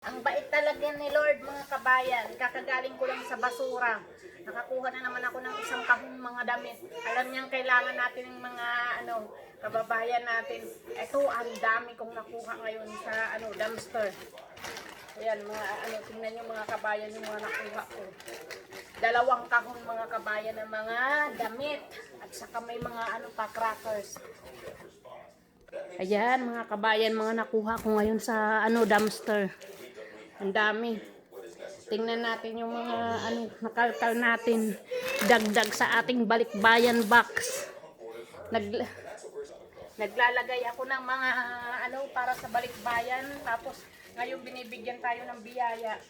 Ang bait talaga ni Lord mga kabayan. Kakagaling ko lang sa basura. Nakakuha na naman ako ng isang kahong mga damit. Alam niyang kailangan natin ng mga ano, kababayan natin. Ito, ang dami kong nakuha ngayon sa ano, dumpster. Ayan, mga ano, tingnan niyo mga kabayan yung mga nakuha ko. Dalawang kahon mga kabayan ng mga damit. At saka may mga ano pa, crackers. Ayan, mga kabayan, mga nakuha ko ngayon sa ano dumpster. Ang dami. Tingnan natin yung mga ano nakalkal natin. Dagdag sa ating balikbayan box. Nag Naglalagay ako ng mga ano para sa balikbayan tapos ngayon binibigyan tayo ng biyaya.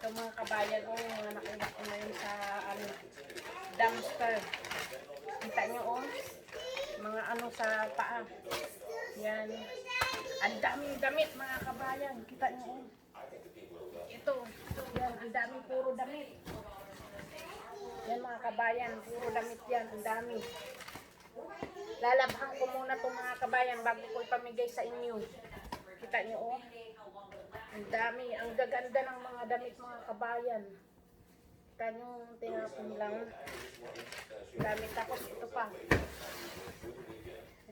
Ito mga kabayan, oh, yung mga nakuha ko ngayon sa ano dumpster. Kita nyo oh, mga ano sa paa. Yan. Ang daming damit mga kabayan. Kita niyo oh. Ito, yan. Ang daming puro damit. Yan mga kabayan. Puro damit yan. Ang dami. Lalabhan ko muna itong mga kabayan bago ko ipamigay sa inyo. Kita niyo oh. Ang dami. Ang gaganda ng mga damit mga kabayan. Kita niyo, tinapon lang. Dami. Tapos ito pa.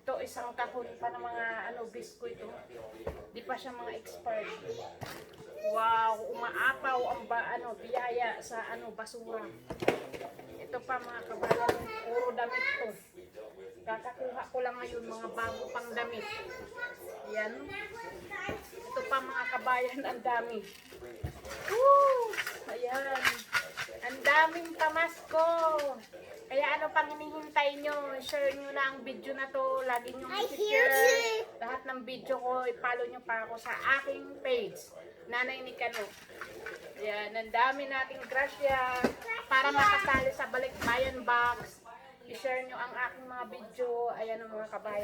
Ito isang kahon pa ng mga ano biskuit oh. Di pa siya mga expired. Wow, umaapaw ang ba ano biyaya sa ano basura. Ito pa mga kabayan, puro damit to. Kakakuha ko lang ngayon mga bago pang damit. Yan. Ito pa mga kabayan, ang dami. Woo! Ayan. Ang daming pamasko. Kaya ano pang hinihintay nyo? Share nyo na ang video na to. Lagi nyo i-share. Lahat ng video ko, i-follow nyo pa ako sa aking page. Nanay ni Kano. Ayan, ang dami nating grasya para makasali sa Balikbayan Box. I-share nyo ang aking mga video. Ayan ang mga kabayan.